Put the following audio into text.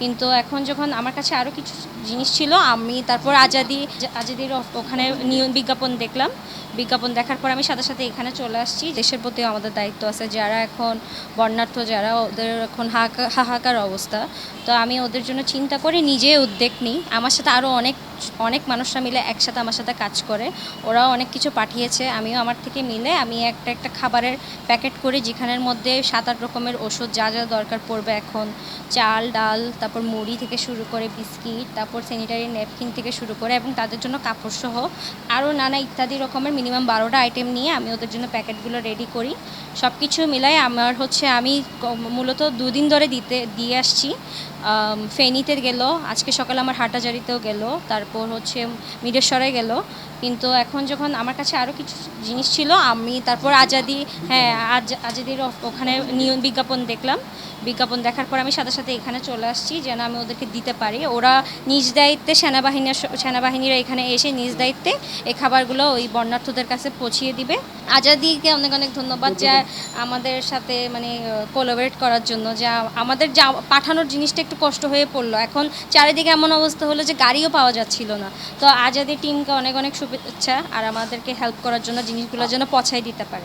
কিন্তু এখন যখন আমার কাছে আরও কিছু জিনিস ছিল, আমি তারপর আজাদি, আজাদির ওখানে নিয়ম বিজ্ঞাপন দেখলাম। বিজ্ঞাপন দেখার পর আমি সাথে সাথে এখানে চলে আসছি। দেশের প্রতিও আমাদের দায়িত্ব আছে। যারা এখন বর্ণাঢ্য, যারা ওদের এখন হাহাকা- হাহাকার অবস্থা, তো আমি ওদের জন্য চিন্তা করে নিজে উদ্যোগ নিই। আমার সাথে আরও অনেক অনেক মানুষরা মিলে একসাথে আমার সাথে কাজ করে। ওরাও অনেক কিছু পাঠিয়েছে। আমিও আমার থেকে মিলে আমি একটা একটা খাবারের প্যাকেট করি, যেখানের মধ্যে সাত আট রকমের ওষুধ, যা যা দরকার পড়বে এখন। চাল, ডাল তারপর মুড়ি থেকে শুরু করে বিস্কিট, তারপর স্যানিটারি ন্যাপকিন থেকে শুরু করে এবং তাদের জন্য কাপড় সহ আরও নানা ইত্যাদি রকমের মিনিমাম বারোটা আইটেম নিয়ে আমি ওদের জন্য প্যাকেটগুলো রেডি করি। সব কিছু মিলাই আমার হচ্ছে আমি মূলত দুদিন ধরে দিতে, দিয়ে আসছি। ফেনীতে গেল। আজকে সকালে আমার হাটাজারিতেও গেল। তারপর হচ্ছে মিরেশ্বরে গেল। কিন্তু এখন যখন আমার কাছে আরও কিছু জিনিস ছিল, আমি তারপর আজাদি হ্যাঁ আজ, আজাদির ওখানে নিয়ম বিজ্ঞাপন দেখলাম। বিজ্ঞাপন দেখার পর আমি সাথে সাথে এখানে চলে আসছি, যেন আমি ওদেরকে দিতে পারি। ওরা নিজ দায়িত্বে সেনাবাহিনীর সেনাবাহিনীরা এখানে এসে নিজ দায়িত্বে এই খাবারগুলো ওই বর্ণার্থদের কাছে পৌঁছিয়ে দিবে। আজাদিকে অনেক অনেক ধন্যবাদ যে আমাদের সাথে মানে কোলাবরেট করার জন্য, যে আমাদের যা পাঠানোর জিনিসটা একটু কষ্ট হয়ে পড়ল। এখন চারিদিকে এমন অবস্থা হলো যে গাড়িও পাওয়া যাচ্ছিল না। তো আজাদি টিমকে অনেক অনেক শুভেচ্ছা আর আমাদেরকে হেল্প করার জন্য, জিনিসগুলোর জন্য পছাই দিতে পারে।